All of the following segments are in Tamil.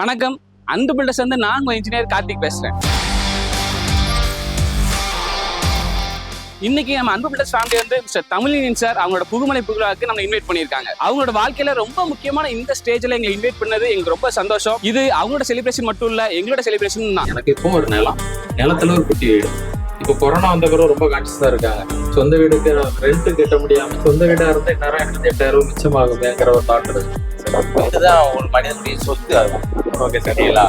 வணக்கம். அந்த பில்டர்ஸ் வந்து நான் உங்க இன்ஜினியர் கார்த்திக் பேசுறேன். இன்னைக்கு நம்ம அன்பு பிள்ளை ஃபேமிலி வந்து மிஸ்டர் தமிழின் சார் அவங்களோட புகுமலை புகழாக்கு நம்ம இன்வைட் பண்ணியிருக்காங்க. அவங்களோட வாழ்க்கையில ரொம்ப முக்கியமான இந்த ஸ்டேஜ்ல எங்களை இன்வைட் பண்ணது எங்களுக்கு ரொம்ப சந்தோஷம். இது அவங்களோட செலிப்ரேஷன் மட்டும் இல்ல எங்களோட செலிப்ரேஷன் தான். எனக்கு இப்போ ஒரு நிலம். நிலத்துல ஒரு குட்டி வீடு. இப்போ கொரோனா வந்த பிறகு ரொம்ப கான்சியஸா இருக்காங்க. சொந்த வீடுக்கு ரெண்ட் கட்ட முடியாம சொந்த வீடா இருந்தா இந்நேரம் எனக்கு எட்டாயிரம் மிச்சமாகுமேங்கிற ஒரு தாட் இருக்கு. இதுதான் ஒரு மனிதனுடைய சொத்து அதுதான் ஓகே சரிங்களா?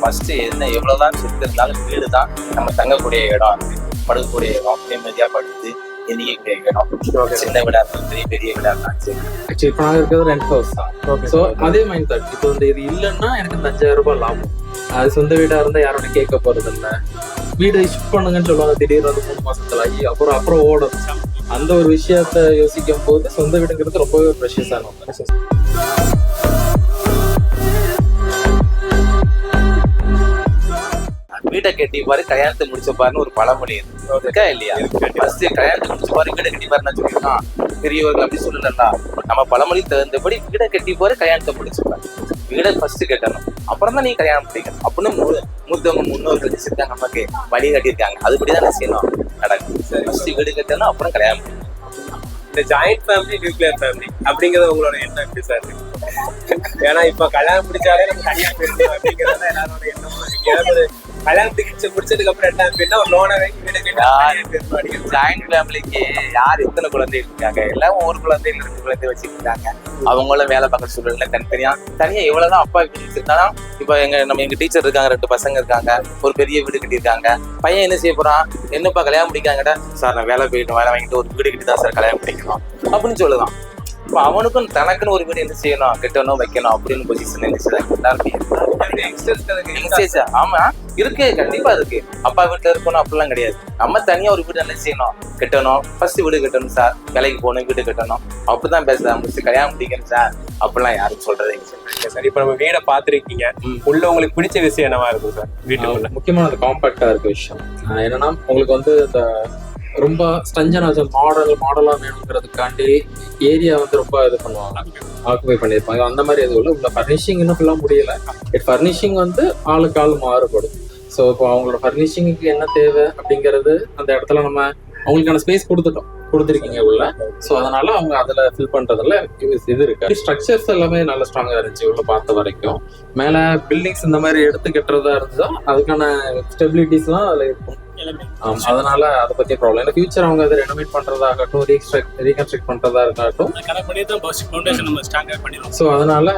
ஃபர்ஸ்ட் என்ன எவ்வளவுதான் சொத்து இருந்தாலும் வீடு தான் நம்ம தங்கக்கூடிய இடம் அது படுக்கக்கூடிய இடம் நிம்மதியா படுத்து எண்ணிக்கக்கூடிய இடம். சின்ன வீடா இருந்தாலும் பெரிய வீடா இருந்தாலும் சரி. இப்போ நாங்க இருக்கிறது ரெண்ட் ஹவுஸ் தான். ஸோ அதே மைண்ட் தாட் இப்போ வந்து இது இல்லைன்னா எனக்கு இந்த அஞ்சாயிரம் ரூபாய் லாபம். அது சொந்த வீடா இருந்தா யாரோட கேட்க போறது இல்ல? வீடு ஷிஃப்ட் பண்ணுங்கன்னு சொல்லுவாங்க. திடீர்னு வந்து மூணு மாசத்துல ஆகி அப்புறம் அப்புறம் ஓடும். அந்த ஒரு விஷயத்த யோசிக்கும் போது சொந்த வீடுங்கிறது ரொம்பவே ப்ரெஷியஸான ஒன்று வீட்டை கட்டி பாரு கல்யாணத்தை முடிச்ச பாருன்னு ஒரு பழமொழி இருக்கு இல்லையா? ஃபர்ஸ்ட் கல்யாணத்தை முடிச்ச பாரு வீடை கட்டி பாருன்னு சொல்லியிருக்கான். பெரியவர்கள் அப்படி சொல்லலா நம்ம பழமொழி தகுந்தபடி வீடை கட்டி பாரு கல்யாணத்தை முடிச்சுப்பாரு வீடை ஃபர்ஸ்ட் கட்டணும். அப்புறம் தான் நீ கல்யாணம் பண்ணிக்கணும் அப்படின்னு மூ- மூத்தவங்க முன்னோர்கள் வச்சிருக்காங்க நமக்கு வழி கட்டியிருக்காங்க. அதுபடி தான் செய்யணும் நடக்கும் ஃபர்ஸ்ட் வீடு கட்டணும் அப்புறம் கல்யாணம். இந்த ஜாயிண்ட் ஃபேமிலி நியூக்ளியர் ஃபேமிலி அப்படிங்கிறது உங்களோட எண்ணம் எப்படி சார் இருக்கு ஏன்னா இப்ப கல்யாணம் பிடிச்சாலே நம்ம தனியா போயிருந்தோம் அப்படிங்கிறது எல்லாரோட எண்ணமும் கல்யாணத்துக்கு முடிச்சதுக்கு அப்புறம் என்ன அப்படின்னா ஒரு லோனை வாங்கி வீடு கட்டி. ஜாயிண்ட் ஃபேமிலிக்கு யார் எத்தனை குழந்தை இருக்காங்க? எல்லாம் ஒரு குழந்தை ரெண்டு குழந்தை வச்சிருக்காங்க அவங்களும் வேலை பார்க்குற சூழல்ல தனித்தனியா தனியா எவ்வளவுதான் அப்பா வீடு வச்சிருந்தாலும் இப்ப எங்க நம்ம எங்க டீச்சர் இருக்காங்க ரெண்டு பசங்க இருக்காங்க ஒரு பெரிய வீடு கட்டியிருக்காங்க. பையன் என்ன செய்ய போறான்? என்னப்பா கல்யாணம் முடிக்காங்கடா சார் நான் வேலை போயிட்டு வேலை வாங்கிட்டு ஒரு வீடு கட்டி தான் சார் கல்யாணம் முடிக்கணும். அப்படின்னு சொல்லுதான். இப்ப அவனுக்கும் தனக்குன்னு ஒரு வீடு என்ன செய்யணும்? கட்டணும் வைக்கணும் அப்படின்னு பொசிஷன் என்ன செய்யலாம் எல்லாருமே யங்ஸ்டேஜ் ஆமா. இருக்கு கண்டிப்பா இருக்கு. அப்பா வீட்டுல இருக்கணும் அப்படிலாம் கிடையாது. நம்ம தனியா ஒரு வீடு என்ன செய்யணும்? கட்டணும் ஃபர்ஸ்ட் வீடு கட்டணும் சார் வேலைக்கு போகணும் வீடு கட்டணும். அப்படிதான் பேசுறாங்க. முடிச்சு கல்யாணம் முடிக்கணும் சார் அப்படிலாம் யாரும் சொல்றது இல்ல சார் இப்ப நம்ம வீடை பாத்திருக்கீங்க ம். உள்ள உங்களுக்கு பிடிச்ச விஷயம் என்னவா இருக்கும் சார் வீட்டுக்குள்ள முக்கியமானது காம்பாக்டா இருக்க விஷயம். என்னன்னா உங்களுக்கு வந்து இந்த ரொம்ப ஸ்டஞ்சனா மாடல் மாடலா வேணுங்கிறதுக்காண்டி ஏரியா வந்து ரொம்ப இது பண்ணுவாங்க. ஆக்குபை பண்ணியிருப்பாங்க. அந்த மாதிரி எதுவும் இல்லை. உள்ள ஃபர்னிஷிங் இன்னும் ஃபுல்லாக முடியல. இட் ஃபர்னிஷிங் வந்து ஆளுக்கு ஆள் மாறுபடும். ஸோ இப்போ அவங்களோட ஃபர்னிஷிங்க்கு என்ன தேவை அப்படிங்கிறது அந்த இடத்துல நம்ம அவங்களுக்கான ஸ்பேஸ் கொடுத்துட்டோம். கொடுத்துருக்கீங்க உள்ள. ஸோ அதனால அவங்க அதில் ஃபில் பண்ணுறதுல இது இருக்கு. ஸ்ட்ரக்சர்ஸ் எல்லாமே நல்ல ஸ்ட்ராங்காக இருந்துச்சு உள்ள பார்த்த வரைக்கும். மேலே பில்டிங்ஸ் இந்த மாதிரி எடுத்து கட்டுறதா இருந்தா அதுக்கான ஸ்டெபிலிட்டிஸ்லாம் அதில் இருக்கும். அதனால அதை பத்தி ப்ராப்ளம் இல்லை. ஃபியூச்சர் அவங்க அதை ரெனோவேட் பண்றதாகட்டும் ரீஸ்ட்ரக் ரீகன்ஸ்ட்ரக்ட் பண்றதா இருக்கட்டும் கனெக்ட் பண்ணி தான் ஃபர்ஸ்ட் ஃபவுண்டேஷன் நம்ம ஸ்ட்ராங்காக பண்ணிடுவோம். ஸோ அதனால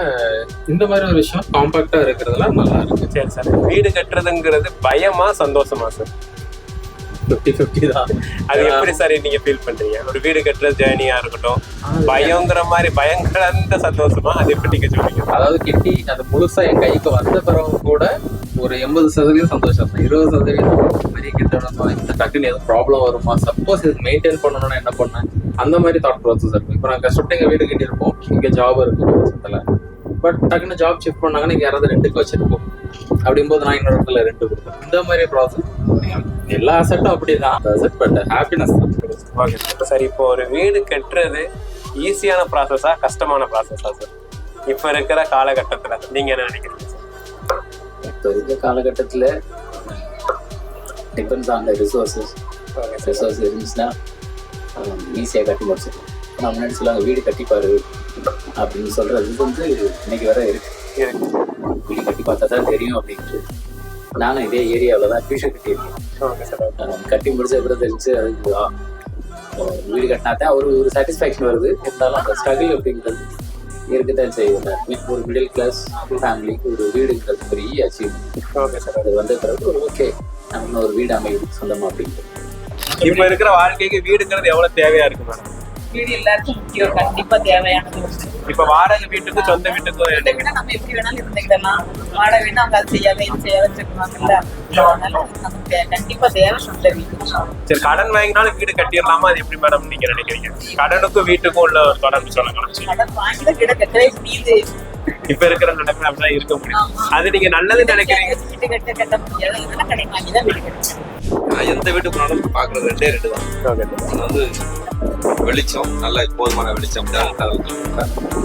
இந்த மாதிரி ஒரு விஷயம் காம்பாக்டா இருக்கிறதுல நல்லா இருக்கு. சரி சார் வீடு கட்டுறதுங்கிறது பயமா சந்தோஷமா சார்? ஃபிஃப்டி ஃபிஃப்டி தான். அது எப்படி சார் நீங்க ஃபீல் பண்றீங்க? ஒரு வீடு கட்டுற ஜேர்னியா இருக்கட்டும் பயங்கிற மாதிரி பயங்கரந்த சந்தோஷமா அது எப்படி நீங்க சொல்றீங்க? அதாவது கிட்டி அது முழுசா என் கைக்கு வந்த பிறகு கூட ஒரு எண்பது சதவீதம் சந்தோஷம். தான் இருபது சதவீதம் பெரிய கிட்ட இந்த டக்குன்னு எதுவும் ப்ராப்ளம் வருமா? சப்போஸ் இது மெயின்டைன் பண்ணணும்னா என்ன பண்ணேன் அந்த மாதிரி தாட் ப்ராசஸ் இருக்கும் இப்போ நாங்கள் கஷ்டப்பட்டு எங்கள் வீடு கட்டியிருப்போம். இங்க ஜாப் இருக்கும் ஒரு பட்சத்துல பட் டக்குன்னு ஜாப் ஷிஃப்ட் பண்ணாங்கன்னா நீங்கள் யாராவது ரெண்டுக்கு வச்சிருப்போம். அப்படிங்கும்போது நான் இன்னொரு இடத்துல ரெண்டு கொடுப்போம் இந்த மாதிரி ப்ராசஸ் எல்லா அசட்டும் அப்படிதான். அசட் பட் ஹாப்பினஸ் தான். ஓகே சார் இப்போ ஒரு வீடு கட்டுறது ஈஸியான ப்ராசஸா கஷ்டமான ப்ராசஸா சார் இப்போ இருக்கிற காலகட்டத்துல நீங்க என்ன நினைக்கிறீங்க சார் இப்போ இருக்க காலகட்டத்தில் depends on the resources resource இருந்துச்சுன்னா ஈஸியாக கட்டி முடிச்சிடலாம். நான் முன்னாடி சொல்லுவாங்க வீடு கட்டிப்பாரு அப்படின்னு சொல்றது இது வந்து இன்னைக்கு வர இருக்கு. வீடு கட்டி பார்த்தா தான் தெரியும் அப்படின்ட்டு. நானும் இதே ஏரியாவில் தான் டியூஷன் கட்டியிருக்கேன் கட்டி முடிச்ச அப்புறம் தெரிஞ்சு அதுக்கு வீடு கட்டினா தான் ஒரு ஒரு சாட்டிஸ்ஃபேக்ஷன் வருது. இருந்தாலும் அந்த ஸ்ட்ரகிள் அப்படிங்கிறது இருக்குதான் செய்யுது. ஒரு மிடில் கிளாஸ் ஃபேமிலிக்கு ஒரு வீடுங்கிறது பெரிய அச்சீவ்மெண்ட் ஓகே சார் அது வந்த பிறகு ஒரு ஓகே நம்ம ஒரு வீடு அமையும் சொந்தமா அப்படின்ட்டு இப்போ இருக்கிற வாழ்க்கைக்கு வீடுங்கிறது எவ்வளவு தேவையா இருக்கு மேடம் வீடு எல்லாருக்கும் முக்கியம். கண்டிப்பா தேவையானது. இப்ப வாடகை வீட்டுக்கும் சொந்த வீட்டுக்கும் இதை விட நம்ம எப்படி வேணாலும் இருந்துக்கிடலாம். வாடகை வேணா அவங்க அது செய்யாத இது சொல்லுவாங்கல்ல கண்டிப்பா தேவை சொந்த வீடு. சரி கடன் வாங்கினாலும் வீடு கட்டிடலாமா? அது எப்படி மேடம் நீங்க நினைக்கிறீங்க? கடனுக்கும் வீட்டுக்கும் உள்ள ஒரு தொடர்பு சொல்லுங்க. கடன் வாங்கி தான் வீட கட்டவே முடியுது. இப்ப இருக்கிற நடப்பு அப்படிதான் இருக்க முடியும். அது நீங்க நல்லது நினைக்கிறீங்க? வீட்டு கட்ட கட்ட முடியாது. அதனால கடன் வாங்கி தான் வீடு கட்டணும். நான் எந்த வீட்டுக்கு போனாலும் பார்க்குறது ரெண்டே ரெண்டு தான். வந்து வெளிச்சம் நல்ல போதுமான வெளிச்சம்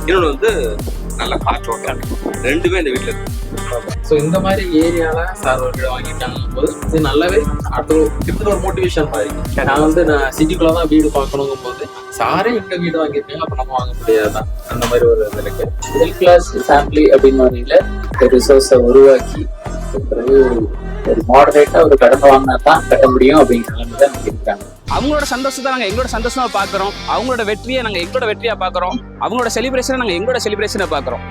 இன்னொன்று வந்து நல்ல காற்றோட்டம் ரெண்டுமே இந்த வீட்டில் இருக்கு. ஸோ இந்த மாதிரி ஏரியால சார் ஒரு வீடு வாங்கிட்டாங்க போது இது நல்லாவே அடுத்த ஒரு கிட்டத்தட்ட ஒரு மோட்டிவேஷன் மாதிரி. நான் வந்து நான் சிட்டிக்குள்ள தான் வீடு பார்க்கணுங்கும் போது சாரே இந்த வீடு வாங்கியிருக்காங்க அப்போ நம்ம வாங்க முடியாதான் அந்த மாதிரி ஒரு இது இருக்கு. மிடில் கிளாஸ் ஃபேமிலி அப்படின்னு வரையில ஒரு ரிசோர்ஸை உருவாக்கி பிறகு ஒரு மாடரேட்டா ஒரு கடன் வாங்கினா தான் கட்ட முடியும் அப்படிங்கிற நிலைமை தான் நமக்கு இருக்காங்க. அவங்களோட சந்தோஷத்தை நாங்கள் எங்களோட சந்தோஷமா பாக்குறோம். அவங்களோட வெற்றியை நாங்கள் எங்களோட வெற்றியா பாக்குறோம். அவங்களோட செலிப்ரேஷனை நாங்கள் எங்களோட செலிப்ரேஷனை பாக்குறோம்.